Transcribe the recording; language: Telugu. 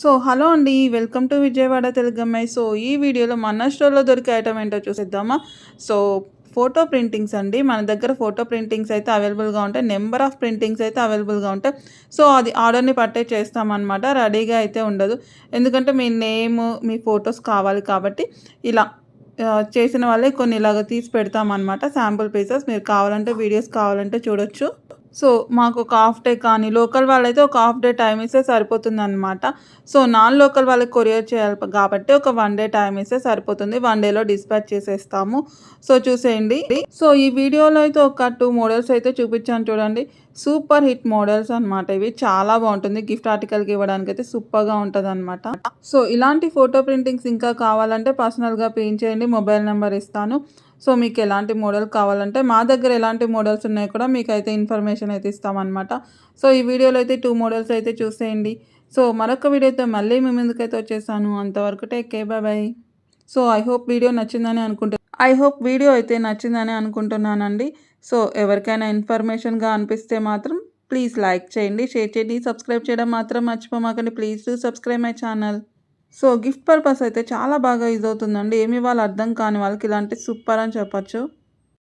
సో హలో అండి. వెల్కమ్ టు విజయవాడ తెలుగమ్మాయి సో ఈ వీడియోలో మన స్టోర్లో దొరికే ఐటమ్ ఏంటో చూసేద్దామా? సో ఫోటో ప్రింటింగ్స్ అండి. మన దగ్గర ఫోటో ప్రింటింగ్స్ అయితే అవైలబుల్గా ఉంటాయి. నెంబర్ ఆఫ్ ప్రింటింగ్స్ అయితే అవైలబుల్గా ఉంటాయి. సో అది ఆర్డర్ని పట్టే చేస్తామన్నమాట. రెడీగా అయితే ఉండదు. ఎందుకంటే మీ నేమ్ మీ ఫొటోస్ కావాలి కాబట్టి ఇలా చేసిన వాళ్ళే కొన్ని ఇలాగ తీసి పెడతామన్నమాట. Sample pieces. మీరు కావాలంటే వీడియోస్ కావాలంటే చూడొచ్చు. సో మాకు ఒక హాఫ్ డే కానీ లోకల్ వాళ్ళైతే ఒక హాఫ్ డే టైం ఇస్తే సరిపోతుంది అనమాట సో నాన్ లోకల్ వాళ్ళకి కొరియర్ చేయాలి కాబట్టి ఒక వన్ డే టైం ఇస్తే సరిపోతుంది. వన్ డేలో డిస్పాచ్ చేసేస్తాము. సో చూసేయండి. సో ఈ వీడియోలో అయితే ఒక టూ మోడల్స్ అయితే చూపించాను చూడండి. సూపర్ హిట్ మోడల్స్ అనమాట ఇవి. చాలా బాగుంటుంది. గిఫ్ట్ ఆర్టికల్కి ఇవ్వడానికి అయితే సూపర్గా ఉంటుంది అనమాట సో ఇలాంటి ఫోటో ప్రింటింగ్స్ ఇంకా కావాలంటే పర్సనల్గా పిన్ చేయండి. మొబైల్ నెంబర్ ఇస్తాను. సో మీకు ఎలాంటి మోడల్ కావాలంటే మా దగ్గర ఎలాంటి మోడల్స్ ఉన్నాయో కూడా మీకు అయితే ఇన్ఫర్మేషన్ అయితే ఇస్తామన్నమాట. సో ఈ వీడియోలో అయితే టూ మోడల్స్ అయితే చూసేయండి. సో మరొక వీడియోతో మళ్ళీ మేము ఎందుకైతే వచ్చేసాను. అంతవరకు take care bye bye so I hope video నచ్చిందని అనుకుంటు ఐ హోప్ వీడియో అయితే నచ్చిందని అనుకుంటున్నానండి. సో ఎవరికైనా ఇన్ఫర్మేషన్గా అనిపిస్తే మాత్రం ప్లీజ్ లైక్ చేయండి షేర్ చేయండి సబ్స్క్రైబ్ చేయడం మాత్రం మర్చిపోమాకండి please to subscribe my channel. So gift purpose అయితే చాలా బాగా యూజ్ అవుతుందండి ఏమి వాళ్ళు అర్థం కాని వాళ్ళకి ఇలాంటి సూపర్ అని చెప్పచ్చు.